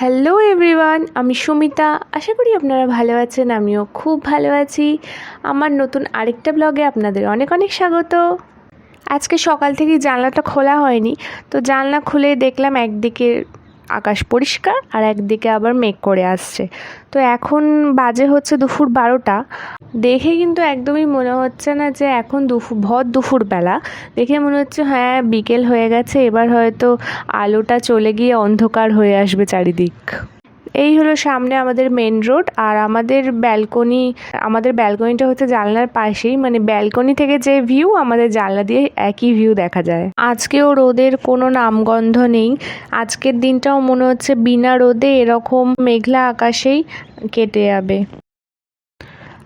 Hello everyone আমি সুমিতা। আশা করি আপনারা ভালো আছেন, আমিও খুব ভালো আছি। আমার নতুন আরেকটা ব্লগে আপনাদের অনেক অনেক স্বাগত। আজকে সকাল থেকে জানলাটা খোলা হয়নি, তো জানলা খুলে দেখলাম একদিকে আকাশ পরিষ্কার আর একদিকে আবার মেঘ করে আসছে। তো এখন বাজে হচ্ছে দুপুর বারোটা। দেখে কিন্তু একদমই মনে হচ্ছে না যে এখন দুপুর ভর দুপুরবেলা দেখে মনে হচ্ছে হ্যাঁ বিকেল হয়ে গেছে, এবার হয়তো আলোটা চলে গিয়ে অন্ধকার হয়ে আসবে চারিদিক। এই হলো সামনে আমাদের মেন রোড আর আমাদের ব্যালকনি আমাদের ব্যালকনিটা হচ্ছে জানলার পাশেই মানে ব্যালকনি থেকে যে ভিউ আমাদের জানলা দিয়ে একই ভিউ দেখা যায়। আজকেও রোদের কোনো নামগন্ধ নেই। আজকের দিনটাও মনে হচ্ছে বিনা রোদে এরকম মেঘলা আকাশেই কেটে যাবে।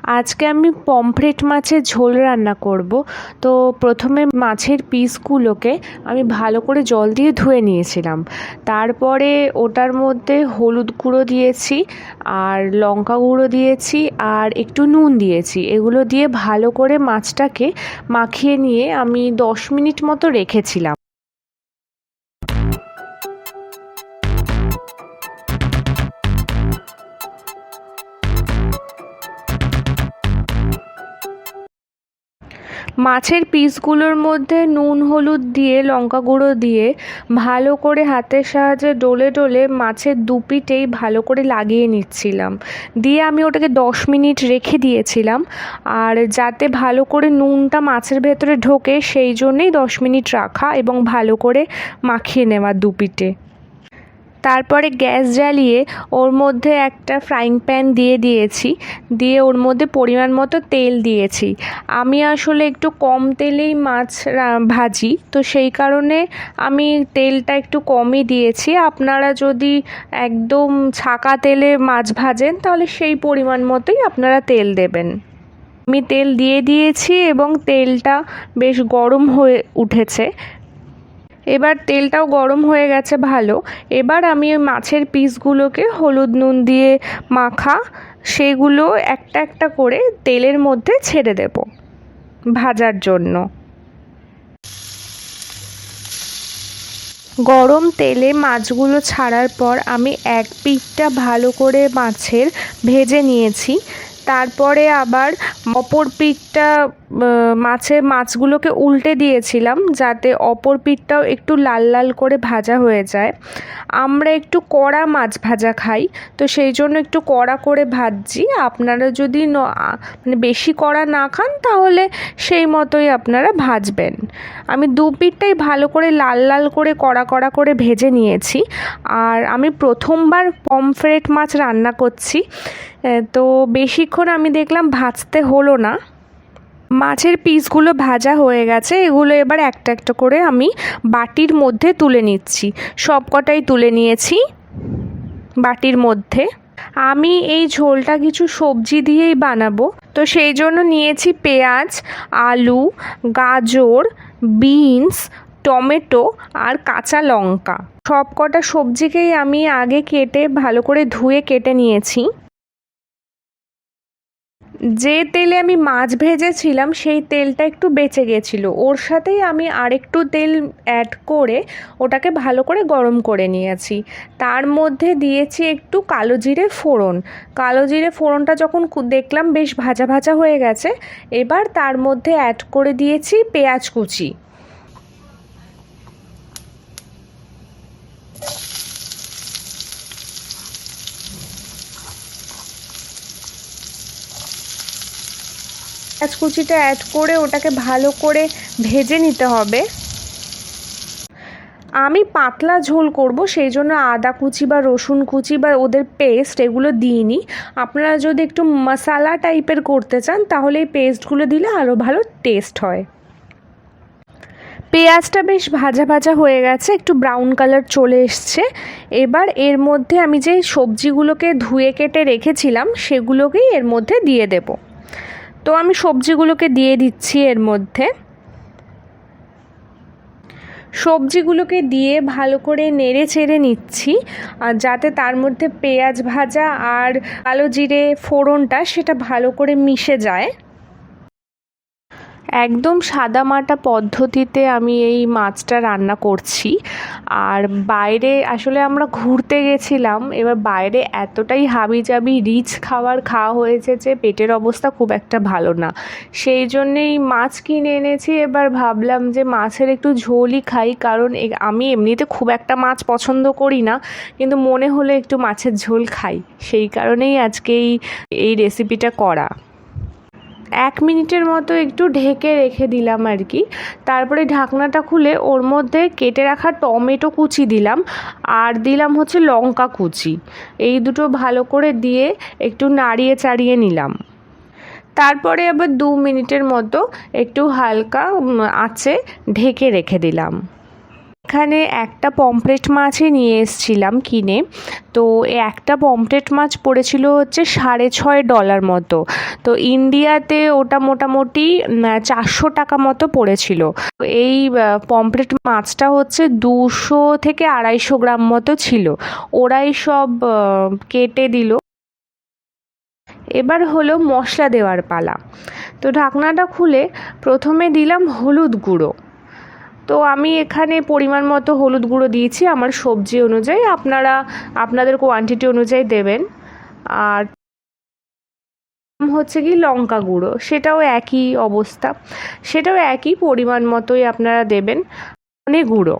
আজকে আমি পমফ্রেট মাছের ঝোল রান্না করব। তো প্রথমে মাছের পিসগুলোকে আমি ভালো করে জল দিয়ে ধুয়ে নিয়েছিলাম। তারপরে ওটার মধ্যে হলুদ গুঁড়ো দিয়েছি, আর লঙ্কা গুঁড়ো দিয়েছি, আর একটু নুন দিয়েছি। এগুলো দিয়ে ভালো করে মাছটাকে মাখিয়ে নিয়ে আমি দশ মিনিট মতো রেখেছিলাম। মাছের পিসগুলোর মধ্যে নুন, হলুদ দিয়ে, লঙ্কা গুঁড়ো দিয়ে ভালো করে হাতের সাহায্যে ডলে ডলে মাছের দুপিটেই ভালো করে লাগিয়ে নিচ্ছিলাম। দিয়ে আমি ওটাকে দশ মিনিট রেখে দিয়েছিলাম আর যাতে ভালো করে নুনটা মাছের ভেতরে ঢোকে সেই জন্যেই দশ মিনিট রাখা এবং ভালো করে মাখিয়ে নেওয়া দুপিটে। তারপরে গ্যাস জ্বালিয়ে ওর মধ্যে একটা ফ্রাইং প্যান দিয়ে দিয়েছি। দিয়ে ওর মধ্যে পরিমাণ মতো তেল দিয়েছি। আমি আসলে একটু কম তেলেই মাছ ভাজি। তো সেই কারণে আমি তেলটা একটু কমই দিয়েছি। আপনারা যদি একদম ছাকা তেলে মাছ ভাজেন, তাহলে সেই পরিমাণ মতোই আপনারা তেল দেবেন। আমি তেল দিয়ে দিয়েছি এবং তেলটা বেশ গরম হয়ে উঠেছে। এবার তেলটাও গরম হয়ে গেছে ভালো। এবার আমি ওই মাছের পিসগুলোকে হলুদ নুন দিয়ে মাখা, সেগুলো একটা একটা করে তেলের মধ্যে ছেড়ে দেব ভাজার জন্য। গরম তেলে মাছগুলো ছাড়ার পর আমি এক পিঠটা ভালো করে মাছের ভেজে নিয়েছি। তারপরে আবার অপর পিঠটা মাছের মাছগুলোকে উল্টে দিয়েছিলাম যাতে অপর পিঠটাও একটু লাল লাল করে ভাজা হয়ে যায়। আমরা একটু কড়া মাছ ভাজা খাই, তো সেই জন্য একটু কড়া করে ভাজছি। আপনারা যদি মানে বেশি কড়া না খান তাহলে সেই মতোই আপনারা ভাজবেন। আমি দু পিঠটাই ভালো করে লাল লাল করে কড়া কড়া করে ভেজে নিয়েছি। আর আমি প্রথমবার পমফ্রেট মাছ রান্না করছি। তো বেশিক্ষণ আমি দেখলাম ভাজতে হলো না। মাছের পিসগুলো ভাজা হয়ে গেছে, এগুলো এবার একটা একটা করে আমি বাটির মধ্যে তুলে নিচ্ছি। সব কটাই তুলে নিয়েছি বাটির মধ্যে। আমি এই ঝোলটা কিছু সবজি দিয়েই বানাবো। তো সেই জন্য নিয়েছি পেঁয়াজ, আলু, গাজর, বিনস, টমেটো আর কাঁচা লঙ্কা। সব কটা সবজিকেই আমি আগে কেটে ভালো করে ধুয়ে কেটে নিয়েছি। যে তেলে আমি মাছ ভেজেছিলাম, সেই তেলটা একটু বেঁচে গেছিল। ওর সাথেই আমি আরেকটু তেল অ্যাড করে ওটাকে ভালো করে গরম করে নিয়েছি। তার মধ্যে দিয়েছি একটু কালো জিরে ফোড়ন। কালো জিরে ফোড়নটা যখন দেখলাম বেশ ভাজা ভাজা হয়ে গেছে, এবার তার মধ্যে অ্যাড করে দিয়েছি পেঁয়াজ কুচি। পেঁয়াজ কুচিটা অ্যাড করে ওটাকে ভালো করে ভেজে নিতে হবে। আমি পাতলা ঝোল করব, সেই জন্য আদা কুচি বা রসুন কুচি বা ওদের পেস্ট এগুলো দিইনি। আপনারা যদি একটু মশালা টাইপের করতে চান, তাহলে এই পেস্টগুলো দিলে আরও ভালো টেস্ট হয়। পেঁয়াজটা বেশ ভাজা ভাজা হয়ে গেছে, একটু ব্রাউন কালার চলে এসছে। এবার এর মধ্যে আমি যে সবজিগুলোকে ধুয়ে কেটে রেখেছিলাম, সেগুলোকেই এর মধ্যে দিয়ে দেব। তো আমি সবজিগুলোকে দিয়ে দিচ্ছি এর মধ্যে। সবজিগুলোকে দিয়ে ভালো করে নেড়ে চেড়ে নিচ্ছি যাতে তার মধ্যে পেঁয়াজ ভাজা আর কালো জিরে ফোড়নটা সেটা ভালো করে মিশে যায়। একদম সাদামাটা পদ্ধতিতে আমি এই মাছটা রান্না করছি। আর বাইরে আসলে আমরা ঘুরতে গেছিলাম, এবার বাইরে এতটাই হাবি হাবিজাবি রিচ খাবার খাওয়া হয়েছে যে পেটের অবস্থা খুব একটা ভালো না। সেই জন্যেই মাছ কিনে এনেছি, এবার ভাবলাম যে মাছের একটু ঝোলই খাই, কারণ আমি এমনিতে খুব একটা মাছ পছন্দ করি না, কিন্তু মনে হলে একটু মাছের ঝোল খাই। সেই কারণেই আজকে এই রেসিপিটা করা। এক মিনিটের মতো একটু ঢেকে রেখে দিলাম আর কি। তারপরে ঢাকনাটা খুলে ওর মধ্যে কেটে রাখা টমেটো কুচি দিলাম আর দিলাম হচ্ছে লঙ্কা কুচি। এই দুটো ভালো করে দিয়ে একটু নাড়িয়ে চাড়িয়ে নিলাম। তারপরে আবার দু মিনিটের মতো একটু হালকা আঁচে ঢেকে রেখে দিলাম। এখানে একটা পমফ্রেট মাছই নিয়ে এসছিলাম কিনে। তো একটা পমফ্রেট মাছ পড়েছিল হচ্ছে সাড়ে ছয় ডলার মতো। তো ইন্ডিয়াতে ওটা মোটামুটি চারশো টাকা মতো পড়েছিল। এই পমফ্রেট মাছটা হচ্ছে দুশো থেকে আড়াইশো গ্রাম মতো ছিল। ওরাই সব কেটে দিল। এবার হলো মশলা দেওয়ার পালা। তো ঢাকনাটা খুলে প্রথমে দিলাম হলুদ গুঁড়ো। তো আমি এখানে পরিমাণ মতো হলুদ গুঁড়ো দিয়েছি আমার সবজি অনুযায়ী। আপনারা, আপনাদের কোয়ান্টিটি অনুযায়ী দেবেন। আর হচ্ছে কি লঙ্কা গুঁড়ো। সেটাও একই অবস্থা। সেটাও একই পরিমাণ মতোই আপনারা দেবেন ধনে গুঁড়ো।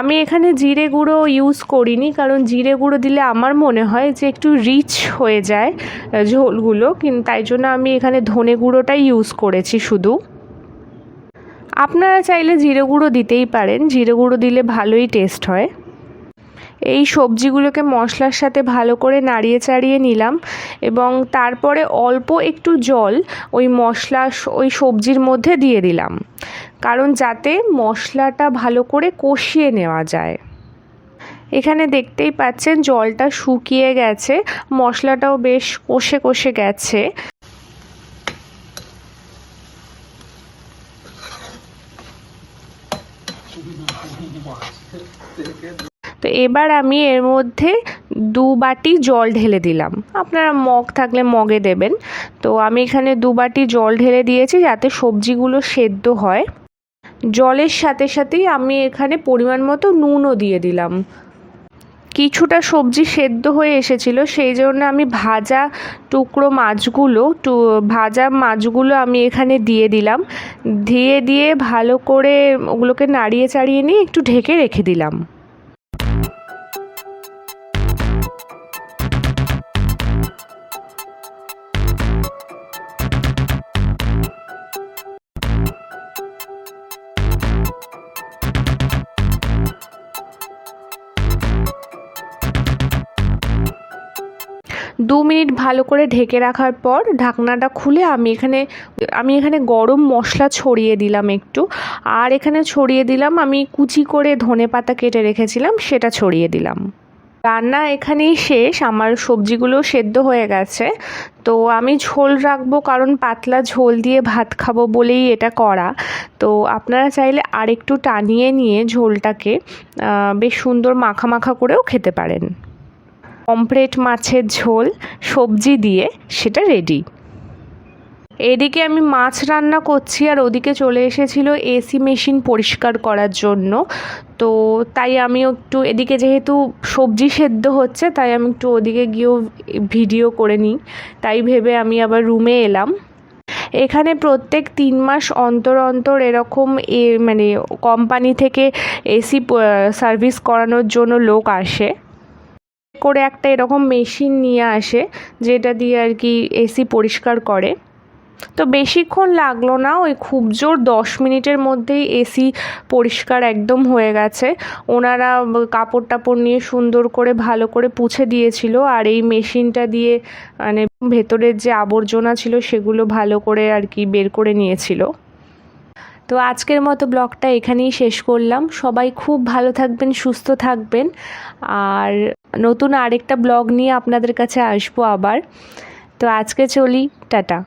আমি এখানে জিরে গুঁড়ো ইউজ করিনি কারণ জিরে গুঁড়ো দিলে আমার মনে হয় যে একটু রিচ হয়ে যায় ঝোলগুলো। কিন্তু তাই জন্য আমি এখানে ধনে গুঁড়োটাই ইউজ করেছি শুধু। আপনারা চাইলে জিরে গুঁড়ো দিতেই পারেন। জিরে গুঁড়ো দিলে ভালোই টেস্ট হয়। এই সবজিগুলোকে মশলার সাথে ভালো করে নাড়িয়ে চাড়িয়ে নিলাম এবং তারপরে অল্প একটু জল ওই মশলা, ওই সবজির মধ্যে দিয়ে দিলাম। কারণ যাতে মশলাটা ভালো করে কষিয়ে নেওয়া যায়। এখানে দেখতেই পাচ্ছেন জলটা শুকিয়ে গেছে, মশলাটাও বেশ কষে কষে গেছে। তো এবার আমি এর মধ্যে দু বাটি জল ঢেলে দিলাম। আপনারা মগ থাকলে মগে দেবেন। তো আমি এখানে দু বাটি জল ঢেলে দিয়েছি যাতে সবজিগুলো সেদ্ধ হয়। জলের সাথে সাথেই আমি এখানে পরিমাণ মতো নুনও দিয়ে দিলাম। কিছুটা সবজি সেদ্ধ হয়ে এসেছিল, সেই জন্য আমি ভাজা টুকরো মাছগুলো, টু, ভাজা মাছগুলো আমি এখানে দিয়ে দিলাম। দিয়ে দিয়ে ভালো করে ওগুলোকে নাড়িয়ে চাড়িয়ে নিয়ে একটু ঢেকে রেখে দিলাম। দু মিনিট ভালো করে ঢেকে রাখার পর ঢাকনাটা খুলে আমি এখানে আমি এখানে গরম মশলা ছড়িয়ে দিলাম একটু। আর এখানে ছড়িয়ে দিলাম, আমি কুচি করে ধনে পাতা কেটে রেখেছিলাম, সেটা ছড়িয়ে দিলাম। রান্না এখানেই শেষ, আমার সবজিগুলো সেদ্ধ হয়ে গেছে। তো আমি ঝোল রাখব কারণ পাতলা ঝোল দিয়ে ভাত খাব বলেই এটা করা। তো আপনারা চাইলে আরেকটু টানিয়ে নিয়ে ঝোলটাকে বেশ সুন্দর মাখা মাখা করেও খেতে পারেন। পমফ্রেট মাছের ঝোল, সবজি দিয়ে সেটা রেডি এদিকে আমি মাছ রান্না করছি আর ওদিকে চলে এসেছিল এসি মেশিন পরিষ্কার করার জন্য। তো তাই আমি একটু এদিকে যেহেতু সবজি সেদ্ধ হচ্ছে, তাই আমি একটু ওদিকে গিয়েও ভিডিও করে নিই। তাই ভেবে আমি আবার রুমে এলাম। এখানে প্রত্যেক তিন মাস অন্তর অন্তর এরকম এ মানে কোম্পানি থেকে এসি সার্ভিস করানোর জন্য লোক আসে। করে একটা এরকম মেশিন নিয়ে আসে, যেটা দিয়ে আর কি এসি পরিষ্কার করে। তো বেশিক্ষণ লাগল না, ওই খুব জোর দশ মিনিটের মধ্যেই এসি পরিষ্কার একদম হয়ে গেছে। ওনারা কাপড় টাপড় নিয়ে সুন্দর করে ভালো করে পুছে দিয়েছিল, আর এই মেশিনটা দিয়ে মানে ভেতরের যে আবর্জনা ছিল সেগুলো ভালো করে আর কি বের করে নিয়েছিল। তো আজকের মতো ব্লগটা এখানেই শেষ করলাম। সবাই খুব ভালো থাকবেন, সুস্থ থাকবেন। আর নতুন আরেকটা ব্লগ নিয়ে আপনাদের কাছে আসব আবার। তো আজকে চলি, টাটা।